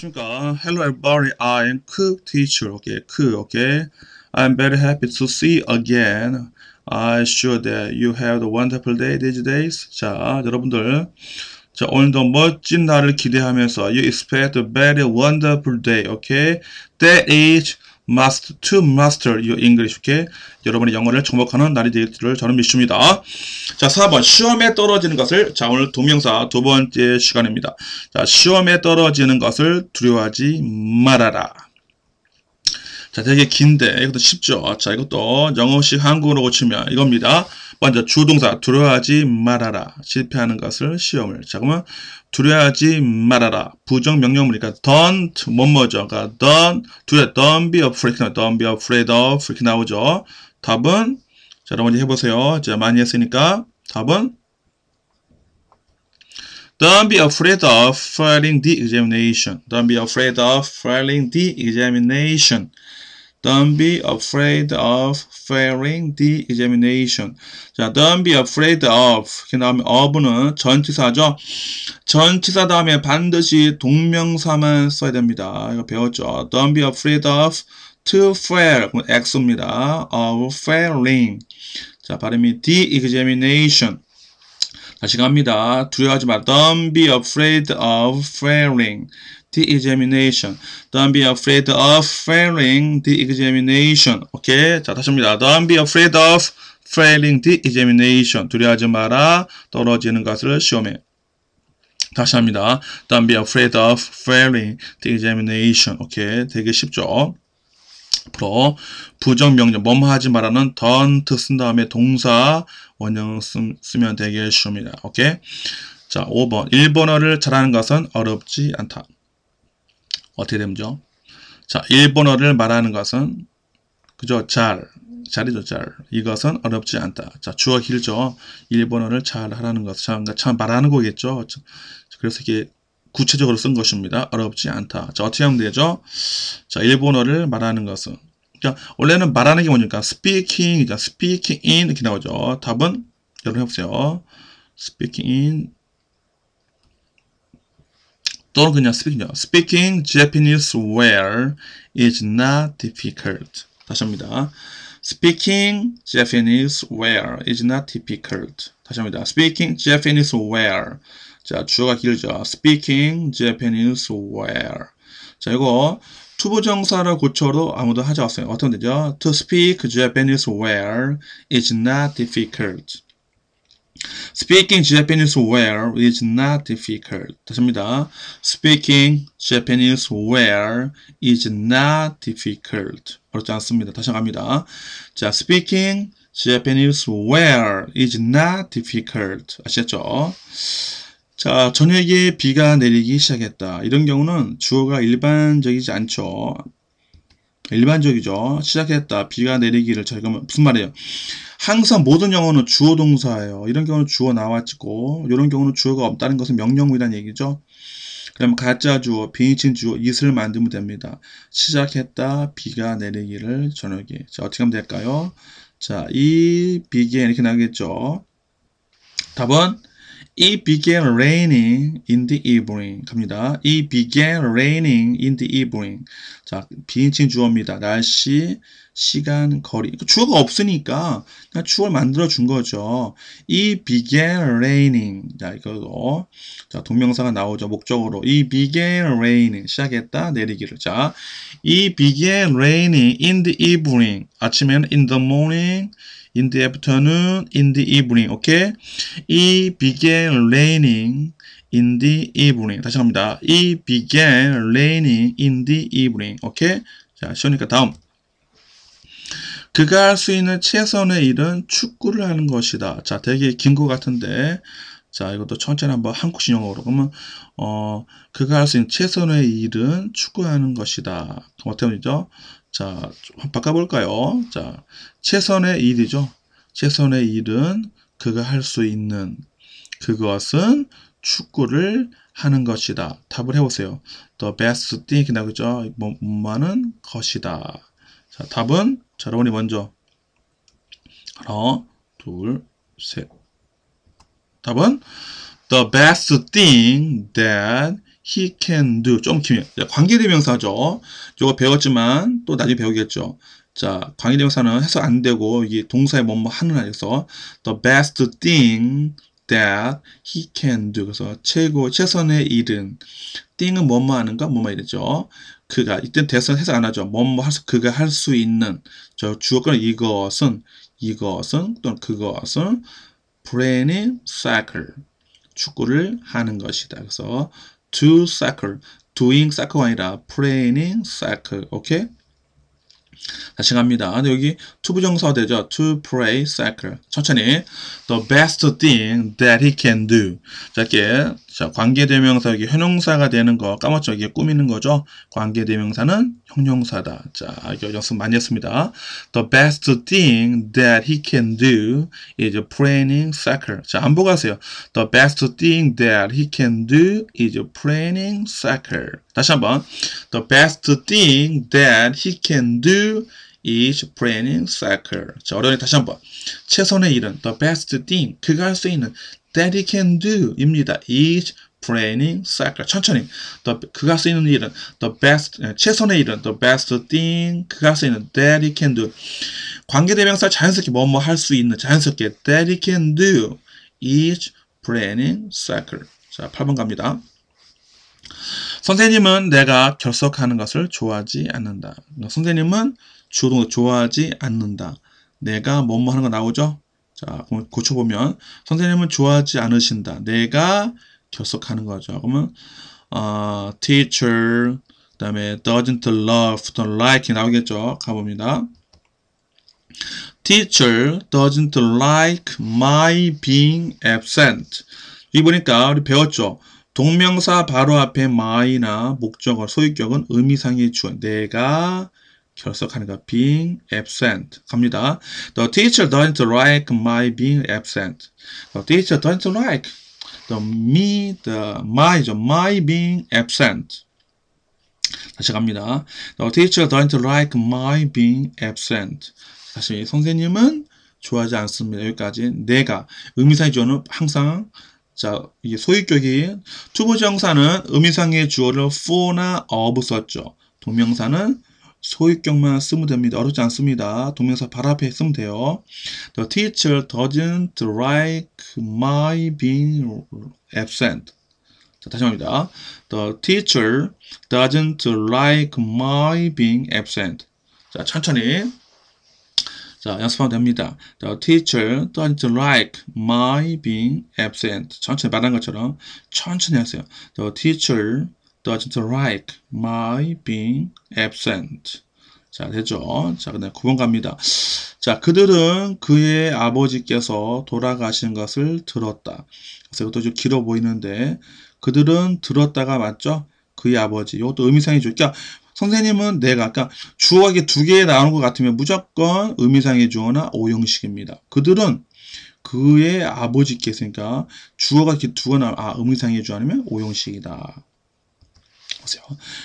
안녕하십니까. Hello everybody. I'm Cook teacher. Okay, Cook. Okay. I'm very happy to see again. I'm sure that you have a wonderful day these days. 자, 여러분들. 자, 오늘도 멋진 날을 기대하면서 you expect a very wonderful day. Okay. That is must to master your English. Okay. 여러분의 영어를 정복하는 날이 될 줄을 저는 믿습니다. 자, 4번. 시험에 떨어지는 것을. 자, 오늘 동명사 두 번째 시간입니다. 자, 시험에 떨어지는 것을 두려워하지 말아라. 자, 되게 긴데, 이것도 쉽죠? 자, 이것도 영어식 한국어로 고치면 이겁니다. 먼저 주동사 두려워하지 말아라. 실패하는 것을 시험을. 자, 그러면 두려워하지 말아라. 부정 명령문이니까 don't 뭐뭐죠. 그러니까 don't 두려 don't be afraid. don't be afraid of 이렇게 나오죠. 답은 자, 여러분 이제 해보세요. 자, 많이 했으니까 답은 Don't be afraid of failing the examination. Don't be afraid of failing the examination. Don't be afraid of failing the examination. 자, don't be afraid of. 그 다음에 of는 전치사죠. 전치사 다음에 반드시 동명사만 써야 됩니다. 이거 배웠죠. Don't be afraid of to fail. X입니다. of failing. 자, 발음이 the examination. 다시 갑니다. 두려워하지 마. Don't be afraid of failing the examination. Don't be afraid of failing the examination. 오케이. 자, 다시 합니다. Don't be afraid of failing the examination. 두려워하지 마라. 떨어지는 것을 시험에. 다시 합니다. Don't be afraid of failing the examination. 오케이. 되게 쉽죠? 앞으로 부정명령 뭐뭐 하지 말라는 don't 쓴 다음에 동사 원형 쓰, 쓰면 되겠습니다. 오케이? 자, 5번. 일본어를 잘하는 것은 어렵지 않다. 어떻게 되죠? 자, 일본어를 말하는 것은 그죠? 잘. 잘이죠, 잘. 이것은 어렵지 않다. 자, 주어 길죠? 일본어를 잘 하라는 것. 참, 참 말하는 거겠죠? 그래서 이게 구체적으로 쓴 것입니다. 어렵지 않다. 자, 어떻게 하면 되죠? 자, 일본어를 말하는 것은. 그러니까 원래는 말하는 게 뭐니까 speaking, 자, speaking in 이렇게 나오죠. 답은 여러분 해보세요. speaking in 또는 그냥 speaking, speaking Japanese well is not difficult. 다시 합니다. Speaking Japanese well is not difficult. 다시 합니다. Speaking Japanese well. 자, 주어가 길죠. Speaking Japanese well. 자, 이거 투부정사를 고쳐도 아무도 하지 않았어요. 어떤 되죠? To speak Japanese well is not difficult. Speaking Japanese well is not difficult. 다시입니다. Speaking Japanese well is not difficult. 어렵지 않습니다. 다시 갑니다. 자, Speaking Japanese well is not difficult. 아시겠죠? 자, 저녁에 비가 내리기 시작했다. 이런 경우는 주어가 일반적이지 않죠. 일반적이죠. 시작했다. 비가 내리기를. 자, 이거 무슨 말이에요? 항상 모든 영어는 주어 동사예요. 이런 경우는 주어 나왔고, 이런 경우는 주어가 없다는 것은 명령문이라는 얘기죠. 그럼 가짜 주어, 비인칭 주어, 이슬 만들면 됩니다. 시작했다. 비가 내리기를 저녁에. 자, 어떻게 하면 될까요? 자, 이 비게 이렇게 나겠죠. 답은 It began raining in the evening. 갑니다. It began raining in the evening. 자, 비인칭 주어입니다. 날씨, 시간, 거리. 주어가 없으니까 그냥 주어를 만들어 준 거죠. It began raining. 자, 이거 자, 동명사가 나오죠. 목적으로. It began raining. 시작했다. 내리기를. 자, It began raining in the evening. 아침에는 in the morning. in the afternoon, in the evening. 오케이? It began raining in the evening. 다시 갑니다. It began raining in the evening. 오케이? 자, 쉬우니까 다음. 그가 할 수 있는 최선의 일은 축구를 하는 것이다. 자, 되게 긴 것 같은데. 자, 이것도 천천히 한번 한국식 영어로. 그러면, 어, 그가 할 수 있는 최선의 일은 축구하는 것이다. 어떻게 하죠? 자, 바꿔볼까요? 자, 최선의 일이죠. 최선의 일은 그가 할 수 있는 그것은 축구를 하는 것이다. 답을 해보세요. The best thing 나오죠. 뭐하는 것이다. 자, 답은 자, 여러분이 먼저 하나, 둘, 셋. 답은 The best thing that he can do. 좀 길어요. 관계대명사죠. 요거 배웠지만 또 나중에 배우겠죠. 자, 관계대명사는 해석 안 되고 이게 동사에 뭐뭐 하는 아에서 the best thing that he can do. 그래서 최고 최선의 일은 thing은 뭐뭐 하는가 뭐뭐 이랬죠. 그가 이때 대선 해석 안 하죠. 뭐뭐 할수 그가 할 수 있는 저 주어권 이것은 이것은 또는 그것은 playing soccer 축구를 하는 것이다. 그래서 to soccer doing soccer가 아니라 playing soccer. 오케이? 다시 갑니다. 근데 여기 to 부정사가 되죠. to play soccer. 천천히. The best thing that he can do. 자, 이렇게 자, 관계대명사 여기 형용사가 되는 거 까먹죠. 이게 꾸미는 거죠. 관계대명사는 형용사다. 자, 이거 연습 많이 했습니다. The best thing that he can do is playing soccer. 자, 안 보고 하세요. The best thing that he can do is playing soccer. 다시 한번. The best thing that he can do is playing soccer. 자, 어려우니 다시 한번. 최선의 일은 the best thing. 그가 할 수 있는 that he can do 입니다. is playing soccer. 천천히. The, 그가 할 수 있는 일은 the best, 최선의 일은 the best thing. 그가 할 수 있는 that he can do. 관계대명사 자연스럽게 뭐뭐 할 수 있는 자연스럽게 that he can do is playing soccer. 자, 8번 갑니다. 선생님은 내가 결석하는 것을 좋아하지 않는다. 선생님은 주동 좋아하지 않는다. 내가 뭐뭐 하는 거 나오죠? 자, 고쳐보면 선생님은 좋아하지 않으신다. 내가 결석하는 거죠. 그러면 어, teacher 그다음에 doesn't love, don't like 나오겠죠. 가봅니다. Teacher doesn't like my being absent. 여기 보니까 우리 배웠죠. 동명사 바로 앞에 my나 목적어, 소유격은 의미상의 주어. 내가 결석하니까 being absent 갑니다. The teacher doesn't like my being absent. The teacher doesn't like the me, the my죠. my being absent. 다시 갑니다. The teacher doesn't like my being absent. 다시 선생님은 좋아하지 않습니다. 여기까지 내가 의미상의 주어는 항상 자, 이게 소유격이 투부정사는 의미상의 주어를 for나 of 썼죠. 동명사는 소유격만 쓰면 됩니다. 어렵지 않습니다. 동명사 발 앞에 쓰면 돼요. The teacher doesn't like my being absent. 자, 다시 합니다. The teacher doesn't like my being absent. 자, 천천히. 자, 연습하면 됩니다. The teacher doesn't like my being absent. 천천히 말한 것처럼 천천히 하세요. The teacher doesn't like my being absent. 자, 됐죠? 자, 그다음 9번 갑니다. 자, 그들은 그의 아버지께서 돌아가신 것을 들었다. 그래서 이것도 좀 길어 보이는데, 그들은 들었다가 맞죠? 그의 아버지. 이것도 의미상이죠. 그러니까 선생님은 내가 아까 주어가 두 개 나오는 것 같으면 무조건 의미상의 주어나 오형식입니다. 그들은 그의 아버지께서니까 주어가 이렇게 두개 나와 아 의미상의 주어 아니면 오형식이다. 보세요.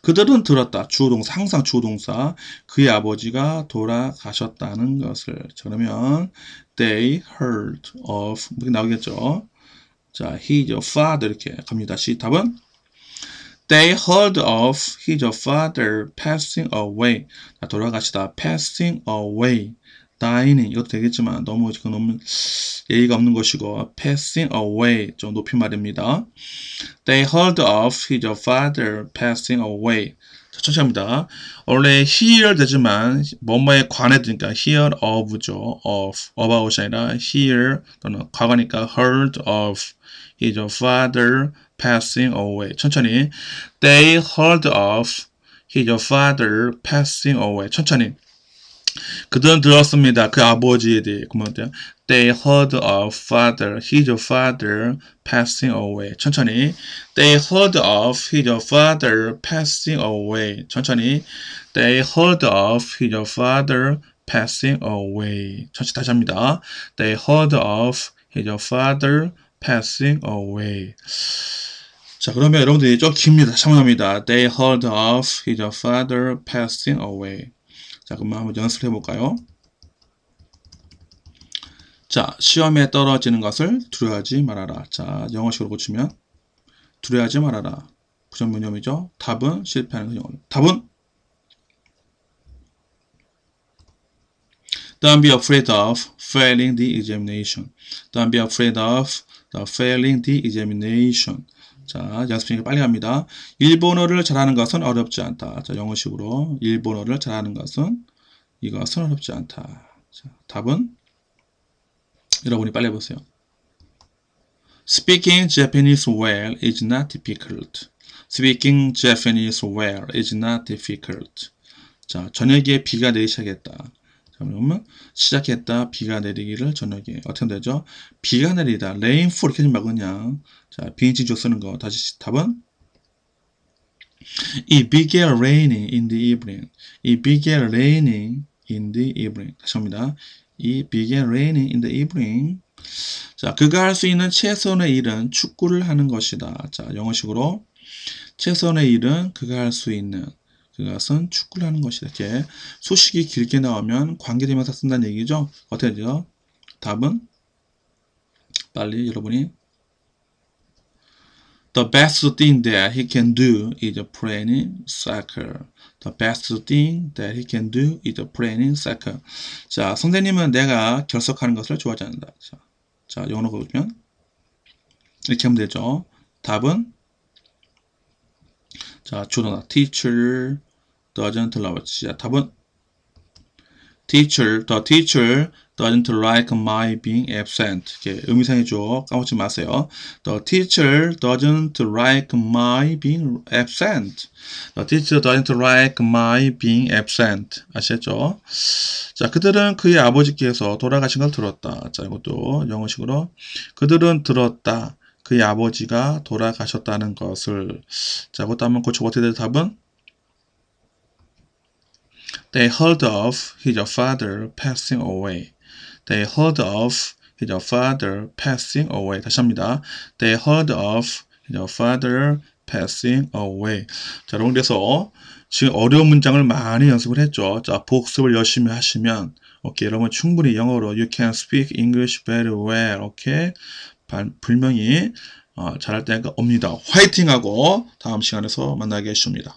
그들은 들었다. 주어동사 항상 주어동사 그의 아버지가 돌아가셨다는 것을 그러면 they heard of 이렇게 나오겠죠. 자, his father 이렇게 갑니다. 시 답은 They heard of his father passing away. 돌아가시다. passing away. dying 이것도 되겠지만 너무 지금 너무 예의가 없는 것이고 passing away 좀 높임말입니다. They heard of his father passing away. 천천히 합니다. 원래 hear 되지만 뭐뭐에 관해 드니까 hear of죠. of about이 아니라 hear 또는 과거니까 heard of his father passing away. 천천히. They heard of his father passing away. 천천히. 그들은 들었습니다. 그 아버지에 대해. 그러면 돼요. They heard of father, his father passing away. 천천히. They heard of his father passing away. 천천히. They heard of his father passing away. 천천히 다시 합니다. They heard of his father passing away. 자, 그러면 여러분들이 좀 깁니다. 참고합니다. They heard of his father passing away. 자, 그러면 한번 연습해 볼까요? 자, 시험에 떨어지는 것을 두려워하지 말아라. 자, 영어식으로 고치면 두려워하지 말아라. 부정변념이죠. 답은 실패하는 그 경우. 답은 Don't be afraid of failing the examination. Don't be afraid of the failing the examination. 자, 연습이니까 빨리 갑니다. 일본어를 잘하는 것은 어렵지 않다. 자, 영어식으로 일본어를 잘하는 것은 이것은 어렵지 않다. 자, 답은 여러분이 빨리 해보세요. Speaking Japanese well is not difficult. Speaking Japanese well is not difficult. 자, 저녁에 비가 내리기 시작했다. 자, 그러면 시작했다. 비가 내리기를 저녁에 어떻게 되죠? 비가 내리다. rainfall 이렇게 하지 말고 그냥 자, 비인칭조 쓰는 거 다시 답은 It began raining in the evening. It began raining in the evening. 다시 합니다. It began raining in the evening. 자, 그가 할 수 있는 최선의 일은 축구를 하는 것이다. 자, 영어식으로 최선의 일은 그가 할 수 있는 그것은 축구를 하는 것이다. 이렇게 소식이 길게 나오면 관계대명사 쓴다는 얘기죠. 어떻게 되죠? 답은 빨리 여러분이 The best thing that he can do is playing soccer. The best thing that he can do is playing soccer. 자, 선생님은 내가 결석하는 것을 좋아하지 않는다. 자, 자 영어로 보면 이렇게 하면 되죠. 답은 자, 주어다. Teacher doesn't love. 자, 답은 teacher, the teacher doesn't like my being absent. 이렇게 의미상이죠. 까먹지 마세요. The teacher doesn't like my being absent. The teacher doesn't like my being absent. 아시겠죠? 자, 그들은 그의 아버지께서 돌아가신 걸 들었다. 자, 이것도 영어식으로 그들은 들었다. 그의 아버지가 돌아가셨다는 것을 자, 그것도 한번 고쳐 어떻게 될 답은 They heard of his father passing away. They heard of his father passing away. 다시 합니다. They heard of his father passing away. 자, 여러분 그래서 지금 어려운 문장을 많이 연습을 했죠. 자, 복습을 열심히 하시면 오케이, 여러분 충분히 영어로 you can speak English very well. 오케이. 어, 잘할 때가 옵니다. 화이팅하고 다음 시간에서 만나겠습니다.